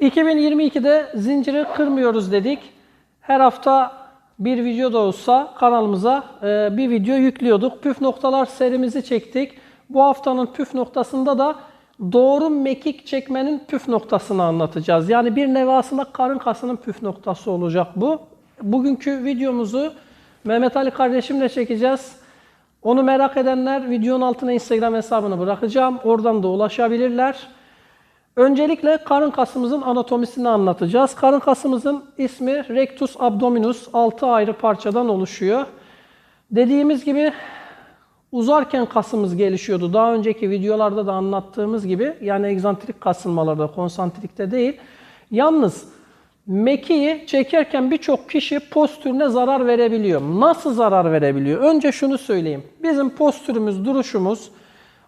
2022'de zinciri kırmıyoruz dedik. Her hafta bir video da olsa kanalımıza e, bir video yüklüyorduk. Püf noktalar serimizi çektik. Bu haftanın püf noktasında da doğru mekik çekmenin püf noktasını anlatacağız. Yani bir nevi aslında karın kasının püf noktası olacak bu. Bugünkü videomuzu Mehmet Ali kardeşimle çekeceğiz. Onu merak edenler videonun altına Instagram hesabını bırakacağım. Oradan da ulaşabilirler. Öncelikle karın kasımızın anatomisini anlatacağız. Karın kasımızın ismi rectus abdominus 6 ayrı parçadan oluşuyor. Dediğimiz gibi uzarken kasımız gelişiyordu. Daha önceki videolarda da anlattığımız gibi yani egzantrik kasılmalarda konsantrikte değil. Yalnız mekiği çekerken birçok kişi postürüne zarar verebiliyor. Nasıl zarar verebiliyor? Önce şunu söyleyeyim. Bizim postürümüz, duruşumuz,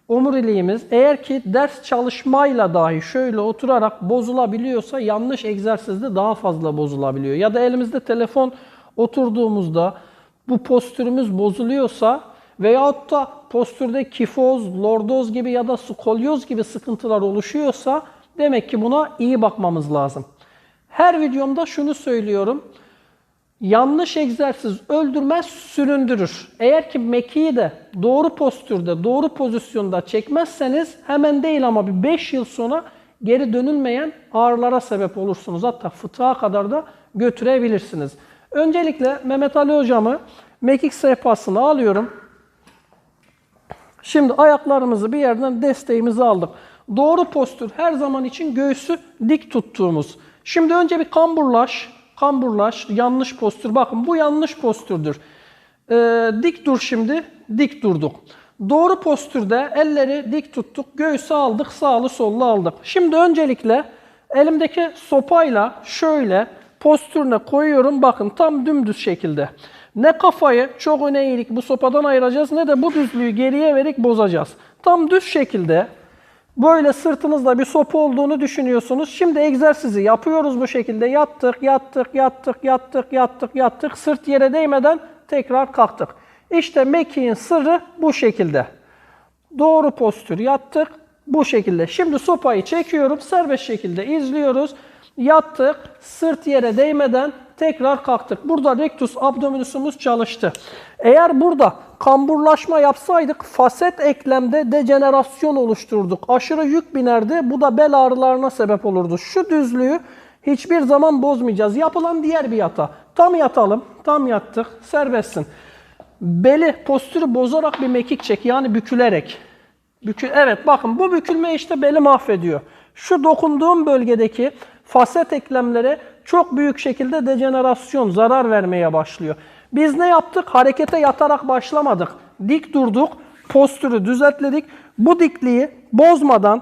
omuriliğimiz eğer ki ders çalışmayla dahi şöyle oturarak bozulabiliyorsa yanlış egzersizde daha fazla bozulabiliyor. Ya da elimizde telefon oturduğumuzda bu postürümüz bozuluyorsa veyahut da postürde kifoz, lordoz gibi ya da skolyoz gibi sıkıntılar oluşuyorsa demek ki buna iyi bakmamız lazım. Her videomda şunu söylüyorum. Yanlış egzersiz öldürmez, süründürür. Eğer ki mekiği de doğru postürde, doğru pozisyonda çekmezseniz hemen değil ama bir 5 yıl sonra geri dönülmeyen ağrılara sebep olursunuz. Hatta fıtığa kadar da götürebilirsiniz. Öncelikle Mehmet Ali hocamı mekik sehpasına alıyorum. Şimdi ayaklarımızı bir yerden desteğimizi aldık. Doğru postür her zaman için göğsü dik tuttuğumuz. Şimdi önce bir kamburlaş, kamburlaş, yanlış postür. Bakın bu yanlış postürdür. Ee, dik dur şimdi, dik durduk. Doğru postürde elleri dik tuttuk, göğsü aldık, sağlı sollu aldık. Şimdi öncelikle elimdeki sopayla şöyle postürüne koyuyorum. Bakın tam dümdüz şekilde. Ne kafayı çok öne eğilik bu sopadan ayıracağız ne de bu düzlüğü geriye verip bozacağız. Tam düz şekilde Böyle sırtınızda bir sopa olduğunu düşünüyorsunuz. Şimdi egzersizi yapıyoruz bu şekilde. Yattık, yattık, yattık, yattık, yattık, yattık. Sırt yere değmeden tekrar kalktık. İşte mekiğin sırrı bu şekilde. Doğru postür yattık bu şekilde. Şimdi sopayı çekiyorum. Serbest şekilde izliyoruz. Yattık. Sırt yere değmeden tekrar kalktık. Burada rectus abdominusumuz çalıştı. Eğer burada kamburlaşma yapsaydık faset eklemde dejenerasyon oluşturduk. Aşırı yük binerdi. Bu da bel ağrılarına sebep olurdu. Şu düzlüğü hiçbir zaman bozmayacağız. Yapılan diğer bir yata. Tam yatalım. Tam yattık. Serbestsin. Beli postürü bozarak bir mekik çek. Yani bükülerek. Bükü evet bakın bu bükülme işte beli mahvediyor. Şu dokunduğum bölgedeki faset eklemlere çok büyük şekilde dejenerasyon, zarar vermeye başlıyor. Biz ne yaptık? Harekete yatarak başlamadık. Dik durduk, postürü düzeltledik. Bu dikliği bozmadan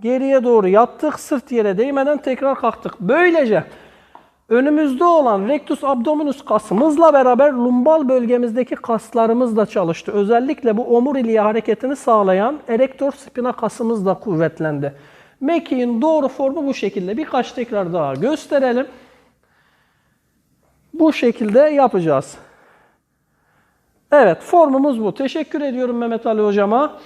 geriye doğru yattık, sırt yere değmeden tekrar kalktık. Böylece önümüzde olan rectus abdominus kasımızla beraber lumbal bölgemizdeki kaslarımız da çalıştı. Özellikle bu omuriliğe hareketini sağlayan erektor spina kasımız da kuvvetlendi. Mekiğin doğru formu bu şekilde. Birkaç tekrar daha gösterelim. Bu şekilde yapacağız. Evet, formumuz bu. Teşekkür ediyorum Mehmet Ali hocama.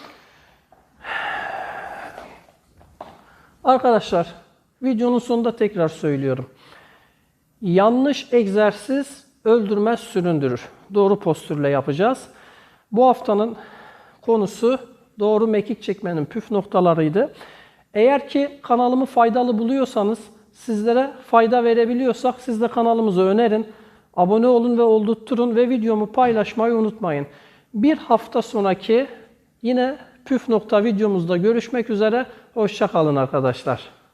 Arkadaşlar, videonun sonunda tekrar söylüyorum. Yanlış egzersiz öldürmez, süründürür. Doğru postürle yapacağız. Bu haftanın konusu doğru mekik çekmenin püf noktalarıydı. Eğer ki kanalımı faydalı buluyorsanız, sizlere fayda verebiliyorsak siz de kanalımızı önerin. Abone olun ve oldurtturun ve videomu paylaşmayı unutmayın. Bir hafta sonraki yine püf nokta videomuzda görüşmek üzere. Hoşçakalın arkadaşlar.